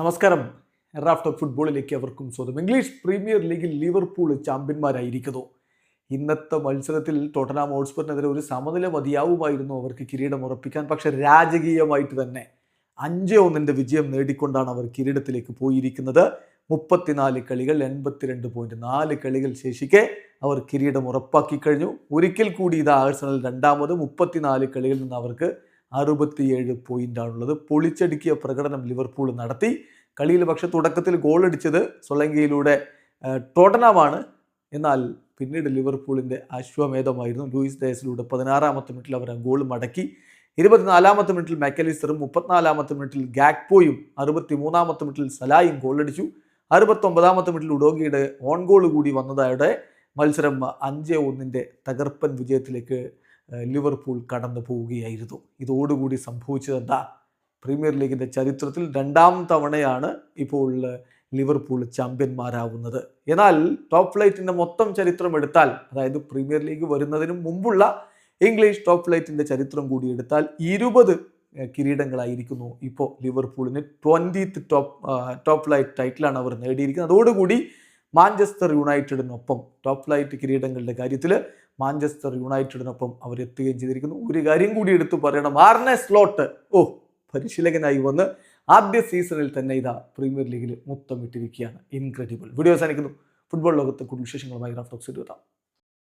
നമസ്കാരം. എറാഫ്റ്റർ ഫുട്ബോളിലേക്ക് അവർക്കും സ്വാഗതം. ഇംഗ്ലീഷ് പ്രീമിയർ ലീഗിൽ ലിവർപൂൾ ചാമ്പ്യന്മാരായിരിക്കുന്നു. ഇന്നത്തെ മത്സരത്തിൽ ടോട്ടനാം ഹോട്ട്സ്പറിനെതിരെ ഒരു സമനില മതിയാവുമായിരുന്നു അവർക്ക് കിരീടം ഉറപ്പിക്കാൻ. പക്ഷെ രാജകീയമായിട്ട് തന്നെ അഞ്ച് ഒന്നിന്റെ വിജയം നേടിക്കൊണ്ടാണ് അവർ കിരീടത്തിലേക്ക് പോയിരിക്കുന്നത്. മുപ്പത്തിനാല് കളികൾ എൺപത്തിരണ്ട് പോയിന്റ് നാല് കളികൾ ശേഷിക്കെ അവർ കിരീടം ഉറപ്പാക്കി കഴിഞ്ഞു. ഒരിക്കൽ കൂടി ഇത് ആഴ്സണൽ രണ്ടാമത് മുപ്പത്തിനാല് കളികളിൽ നിന്ന് അവർക്ക് അറുപത്തിയേഴ് പോയിന്റാണുള്ളത് പൊളിച്ചടുക്കിയ പ്രകടനം ലിവർപൂൾ നടത്തി. കളിയിൽ പക്ഷെ തുടക്കത്തിൽ ഗോൾ അടിച്ചത് സൊളങ്കയിലൂടെ ടോട്ടനാമാണ്. എന്നാൽ പിന്നീട് ലിവർപൂളിന്റെ അശ്വമേധമായിരുന്നു. ലൂയിസ് ഡയസിലൂടെ പതിനാറാമത്തെ മിനിറ്റിൽ അവർ ഗോൾ മടക്കി. ഇരുപത്തിനാലാമത്തെ മിനിറ്റിൽ മെക്കലിസ്റ്ററും മുപ്പത്തിനാലാമത്തെ മിനിറ്റിൽ ഗാക്പോയും അറുപത്തി മൂന്നാമത്തെ മിനിറ്റിൽ സലായും ഗോളടിച്ചു. അറുപത്തൊമ്പതാമത്തെ മിനിറ്റിൽ ഉഡോഗിയുടെ ഓൺ ഗോൾ കൂടി വന്നതോടെ മത്സരം അഞ്ച് ഒന്നിന്റെ തകർപ്പൻ വിജയത്തിലേക്ക് ലിവർപൂൾ കടന്നു പോവുകയായിരുന്നു. ഇതോടുകൂടി സംഭവിച്ചത് എന്താ പ്രീമിയർ ലീഗിന്റെ ചരിത്രത്തിൽ രണ്ടാം തവണയാണ് ഇപ്പോൾ ലിവർപൂൾ ചാമ്പ്യന്മാരാവുന്നത്. എന്നാൽ ടോപ്പ് ഫ്ലൈറ്റിന്റെ മൊത്തം ചരിത്രം എടുത്താൽ അതായത് പ്രീമിയർ ലീഗ് വരുന്നതിന് മുമ്പുള്ള ഇംഗ്ലീഷ് ടോപ്പ് ഫ്ലൈറ്റിന്റെ ചരിത്രം കൂടി എടുത്താൽ ഇരുപത് കിരീടങ്ങളായിരിക്കുന്നു ഇപ്പോൾ ലിവർപൂളിന് ട്വന്റീത്ത് ടോപ്പ് ടോപ്പ് ഫ്ലൈറ്റ് ടൈറ്റിലാണ് അവർ നേടിയിരിക്കുന്നത്. അതോടുകൂടി മാഞ്ചസ്റ്റർ യുണൈറ്റഡിനൊപ്പം ടോപ്പ് ഫ്ലൈറ്റ് കിരീടങ്ങളുടെ കാര്യത്തിൽ മാഞ്ചസ്റ്റർ യുണൈറ്റഡിനൊപ്പം അവർ എത്തുകയും ചെയ്തിരിക്കുന്നു. ഒരു കാര്യം കൂടി എടുത്തു പറയണം. ആർനെ സ്ലോട്ട് ഓ പരിശീലകനായി വന്ന് ആദ്യ സീസണിൽ തന്നെ ഇതാ പ്രീമിയർ ലീഗിൽ മുത്തമിട്ടിരിക്കുകയാണ്. ഇൻക്രെഡിബിൾ വീഡിയോ അവസാനിക്കുന്നു. ഫുട്ബോൾ ലോകത്തെ കൂടുതൽ വിശേഷങ്ങളുമായി റാഫ്റ്റോക്സ് എത്താം